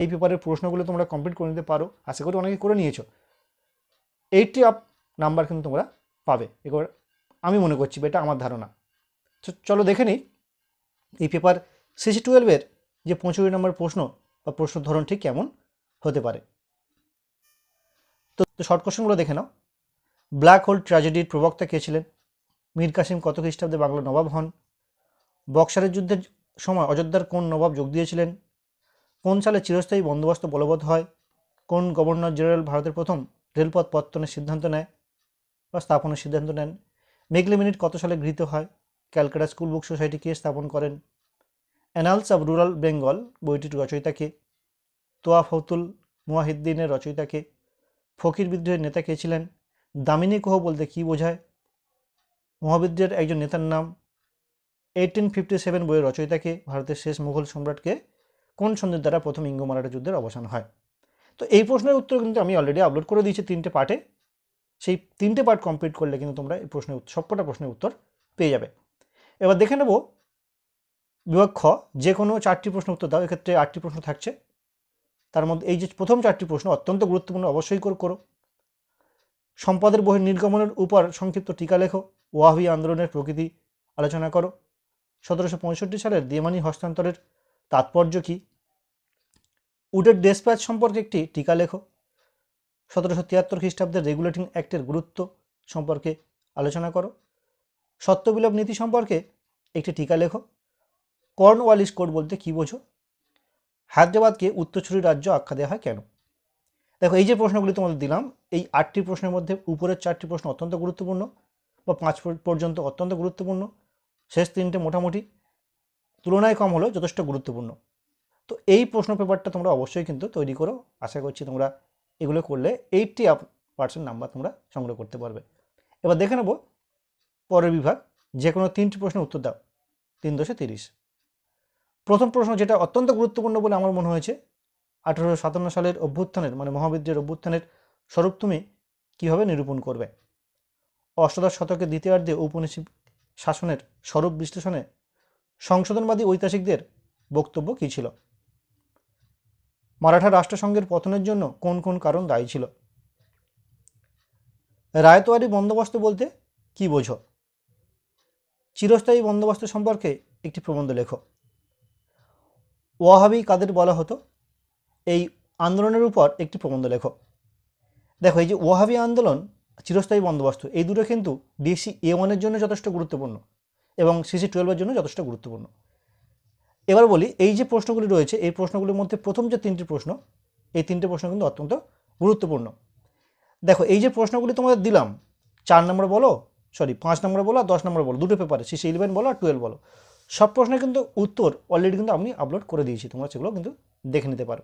এই পেপারের প্রশ্নগুলো তোমরা কমপ্লিট করে নিতে পারো। আশা করি অনেকে করে নিয়েছো। এইটটি আপ নাম্বার কিন্তু তোমরা পাবে। এবার আমি মনে করছি এটা আমার ধারণা। তো চলো দেখে নিই। এই পেপার সিসি টুয়েলভের যে পঁচাশি নম্বর প্রশ্ন বা প্রশ্ন ধরন ঠিক কেমন হতে পারে? তো শর্ট কোশ্চেনগুলো দেখে নাও। ব্ল্যাক হোল ট্র্যাজেডির প্রবক্তা কে ছিলেন? মীর কাসিম কত খ্রিস্টাব্দে বাংলা নবাব হন? বক্সারের যুদ্ধের সময় অযোধ্যার কোন নবাব যোগ দিয়েছিলেন? কোন সালে চিরস্থায়ী বন্দোবস্ত বলবৎ হয়? কোন গভর্নর জেনারেল ভারতের প্রথম রেলপথ পত্তনের সিদ্ধান্ত নেয় বা স্থাপনের সিদ্ধান্ত নেন? মেঘলি মিনিট কত সালে গৃহীত হয়? ক্যালকাটা স্কুল বুক সোসাইটি কে স্থাপন করেন? অ্যানালস অব রুরাল বেঙ্গল বইটির রচয়িতাকে তোয়া ফতুল মুয়াহিদ্দিনের রচয়িতাকে ফকির বিদ্রোহের নেতা কে ছিলেন? দামিনী কোহ বলতে কী বোঝায়? মহাবিদ্রের একজন নেতার নাম? এইটিন ফিফটি সেভেন বইয়ের রচয়িতাকে ভারতের শেষ মুঘল সম্রাটকে কোন সন্ধির দ্বারা প্রথম ইঙ্গ মারাঠা যুদ্ধের অবসান হয়? তো এই প্রশ্নের উত্তর কিন্তু আমি অলরেডি আপলোড করে দিয়েছি তিনটে পার্টে সেই তিনটে পার্ট কমপ্লিট করলে কিন্তু তোমরা এই প্রশ্নের সবকটা প্রশ্নের উত্তর পেয়ে যাবে। এবার দেখে নেব বিভাগ খ, যে কোনো চারটি প্রশ্ন উত্তর দাও, এক্ষেত্রে আটটি প্রশ্ন থাকছে। তার মধ্যে এই যে প্রথম চারটি প্রশ্ন অত্যন্ত গুরুত্বপূর্ণ, অবশ্যই করে করো। সম্পদের বহির নির্গমনের উপর সংক্ষিপ্ত টিকা লেখো, ওয়াহাবি আন্দোলনের প্রকৃতি আলোচনা করো। সতেরোশো পঁয়ষট্টি সালের দেমানি হস্তান্তরের তাৎপর্য কী? উডের ডেসপ্যাচ সম্পর্কে একটি টিকা লেখো। সতেরোশো তিয়াত্তর খ্রিস্টাব্দের রেগুলেটিং অ্যাক্টের গুরুত্ব সম্পর্কে আলোচনা করো। সত্যবিলোপ নীতি সম্পর্কে একটি টিকা লেখো। কর্নওয়ালিস কোড বলতে কী বোঝো? হায়দ্রাবাদকে উত্তরছড়ি রাজ্য আখ্যা দেওয়া হয় কেন? দেখো, এই যে প্রশ্নগুলি তোমাদের দিলাম, এই আটটি প্রশ্নের মধ্যে উপরের চারটি প্রশ্ন অত্যন্ত গুরুত্বপূর্ণ বা পাঁচ পর্যন্ত অত্যন্ত গুরুত্বপূর্ণ। শেষ তিনটে মোটামুটি তুলনায় কম হলেও যথেষ্ট গুরুত্বপূর্ণ। তো এই প্রশ্ন পেপারটা তোমরা অবশ্যই কিন্তু তৈরি করো। আশা করছি তোমরা এগুলো করলে এইটটি পার্সেন্ট নাম্বার তোমরা সংগ্রহ করতে পারবে। এবার দেখে নেব পরের বিভাগ যে কোনো তিনটি প্রশ্নের উত্তর দাও। তিন দশে তিরিশ। প্রথম প্রশ্ন যেটা অত্যন্ত গুরুত্বপূর্ণ বলে আমার মনে হয়েছে, আঠেরোশো সাতান্ন সালের অভ্যুত্থানের মানে মহাবিদ্যের অভ্যুত্থানের স্বরূপ তুমি কীভাবে নিরূপণ করবে? অষ্টাদশ শতকের দ্বিতীয়ার্ধে ঔপনিবেশিক শাসনের স্বরূপ বিশ্লেষণে সংশোধনবাদী ঐতিহাসিকদের বক্তব্য কী ছিল? মারাঠা রাষ্ট্রসংঘের পতনের জন্য কোন কোন কারণ দায়ী ছিল? রায়তোয়ারি বন্দোবস্ত বলতে কি বোঝো? চিরস্থায়ী বন্দোবস্ত সম্পর্কে একটি প্রবন্ধ লেখো। ওয়াহাবি কাদের বলা হতো? এই আন্দোলনের উপর একটি প্রবন্ধ লেখো। দেখো, এই যে ওয়াহাবি আন্দোলন, চিরস্থায়ী বন্দোবস্ত, এই দুটো কিন্তু ডিসি এ ওয়ানের জন্য যথেষ্ট গুরুত্বপূর্ণ এবং সিসি টুয়েলভের জন্য যথেষ্ট গুরুত্বপূর্ণ। এবার বলি, এই যে প্রশ্নগুলি রয়েছে, এই প্রশ্নগুলির মধ্যে প্রথম যে তিনটি প্রশ্ন, এই তিনটি প্রশ্ন কিন্তু অত্যন্ত গুরুত্বপূর্ণ। দেখো, এই যে প্রশ্নগুলি তোমাদের দিলাম, চার নম্বর বলো সরি পাঁচ নম্বর বলো আর দশ নম্বর বলো, দুটো পেপারে সিসি ইলেভেন বলো আর টুয়েলভ বলো। সব প্রশ্নের কিন্তু উত্তর অলরেডি কিন্তু আমি আপলোড করে দিয়েছি, তোমরা সেগুলো কিন্তু দেখে নিতে পারো।